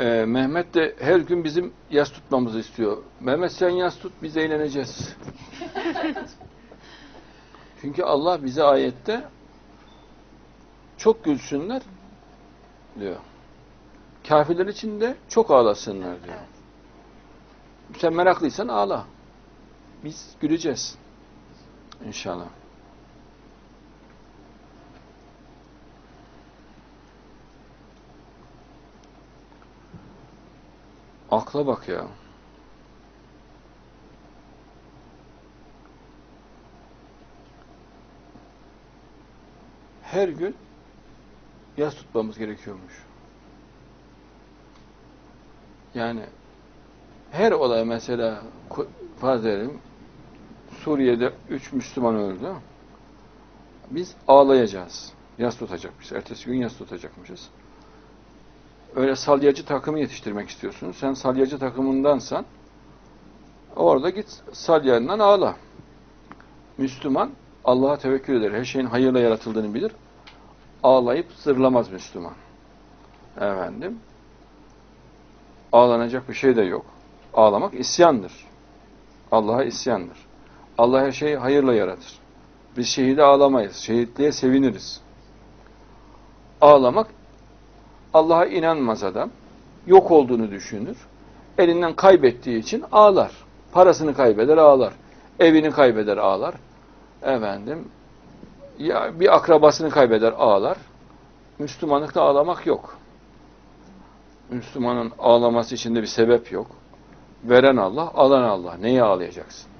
Ee, Mehmet de her gün bizim yas tutmamızı istiyor. Mehmet sen yas tut biz eğleneceğiz. Çünkü Allah bize ayette çok gülsünler diyor. Kafirler için de çok ağlasınlar diyor. Sen meraklıysan ağla. Biz güleceğiz. İnşallah. Akla bak ya. Her gün yas tutmamız gerekiyormuş. Yani her olay mesela farz edelim Suriye'de üç Müslüman öldü. Biz ağlayacağız. Yas tutacakmışız. Ertesi gün yas tutacakmışız. Öyle salyacı takımı yetiştirmek istiyorsunuz. Sen salyacı takımındansan orada git salyandan ağla. Müslüman Allah'a tevekkül eder. Her şeyin hayırla yaratıldığını bilir. Ağlayıp zırlamaz Müslüman. Efendim. Ağlanacak bir şey de yok. Ağlamak isyandır. Allah'a isyandır. Allah her şeyi hayırla yaratır. Biz şehide ağlamayız. Şehitliğe seviniriz. Ağlamak Allah'a inanmaz adam. Yok olduğunu düşünür. Elinden kaybettiği için ağlar. Parasını kaybeder ağlar. Evini kaybeder ağlar. Efendim ya bir akrabasını kaybeder ağlar. Müslümanlıkta ağlamak yok. Müslümanın ağlaması için de bir sebep yok. Veren Allah, alan Allah. Neye ağlayacaksın?